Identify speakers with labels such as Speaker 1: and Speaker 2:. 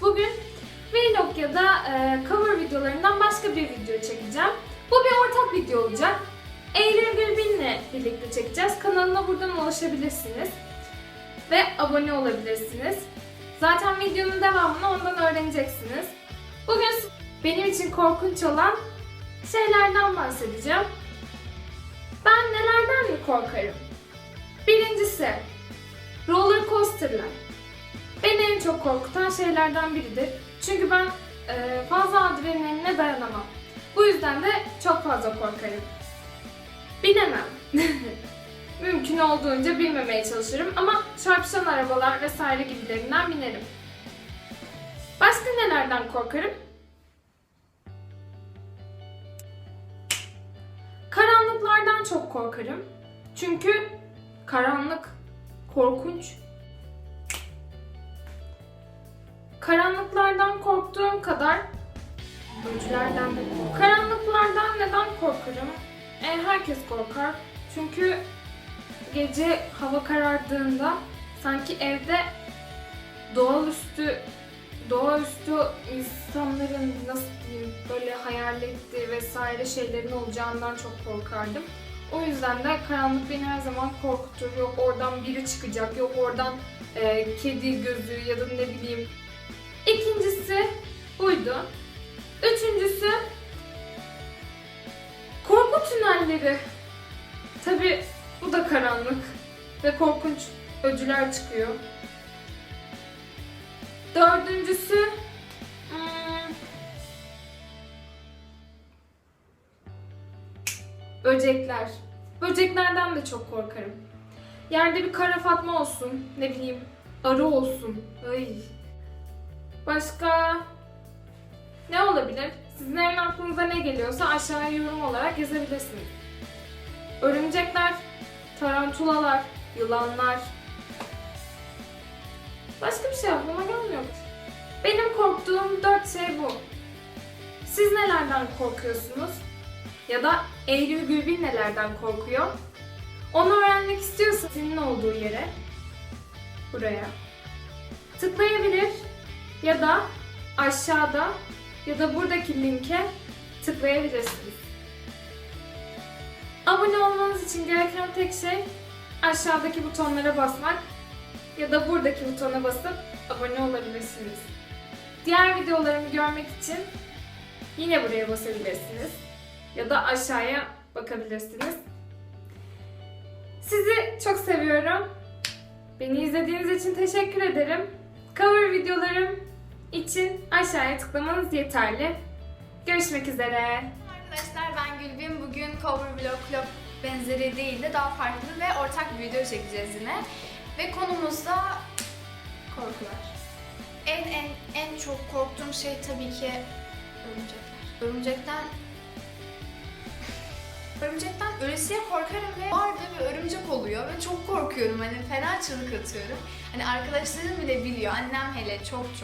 Speaker 1: vlog ya da e, cover videolarından başka bir video çekeceğim. Bu bir ortak video olacak. Eylül Gülbin'le birlikte çekeceğiz. Kanalına buradan ulaşabilirsiniz. Ve abone olabilirsiniz. Zaten videonun devamını ondan öğreneceksiniz. Bugün benim için korkunç olan şeylerden bahsedeceğim. Ben nelerden mi korkarım? Birincisi, roller coasterlar. Çok korkutan şeylerden biridir. Çünkü ben e, fazla adrenaline dayanamam. Bu yüzden de çok fazla korkarım. Binemem. Mümkün olduğunca bilmemeye çalışırım ama çarpışan arabalar vesaire gibilerinden binerim. Başka nelerden korkarım? Karanlıklardan çok korkarım. Çünkü karanlık korkunç. Karanlıklardan korktuğum kadar öcülerden de korkarım. Karanlıklardan neden korkarım? E, herkes korkar. Çünkü gece hava karardığında sanki evde doğaüstü doğaüstü insanların nasıl diyeyim böyle hayaletli vesaire şeylerin olacağından çok korkardım. O yüzden de karanlık beni her zaman korkutur. Yok oradan biri çıkacak, yok oradan e, kedi gözü ya da ne bileyim. İkincisi buydu. Üçüncüsü korku tünelleri. Tabi bu da karanlık ve korkunç öcüler çıkıyor. Dördüncüsü hmm, böcekler. Böceklerden de çok korkarım. Yerde bir kara fatma olsun, ne bileyim arı olsun. Ay. Başka ne olabilir? Sizin en aklınıza ne geliyorsa aşağıya yorum olarak yazabilirsiniz. Örümcekler, tarantulalar, yılanlar. Başka bir şey aklıma gelmiyor. Benim korktuğum dört şey bu. Siz nelerden korkuyorsunuz? Ya da Eylül Gülbin nelerden korkuyor? Onu öğrenmek istiyorsa senin olduğu yere, buraya tıklayabilir ya da aşağıda ya da buradaki linke tıklayabilirsiniz. Abone olmanız için gereken tek şey aşağıdaki butonlara basmak ya da buradaki butona basıp abone olabilirsiniz. Diğer videolarımı görmek için yine buraya basabilirsiniz ya da aşağıya bakabilirsiniz. Sizi çok seviyorum. Beni izlediğiniz için teşekkür ederim. Cover videolarım için aşağıya tıklamanız yeterli. Görüşmek üzere.
Speaker 2: Arkadaşlar ben Gülbin. Bugün Cover Vlog Club benzeri değil de daha farklı ve ortak bir video çekeceğiz yine. Ve konumuz da korkular. En en en çok korktuğum şey tabii ki örümcekler. Örümcekten Örümcekten ölesiye korkarım ve vardı ve örümcek oluyor ve çok korkuyorum hani fena çığlık atıyorum. Hani arkadaşlarım bile biliyor annem hele çok çok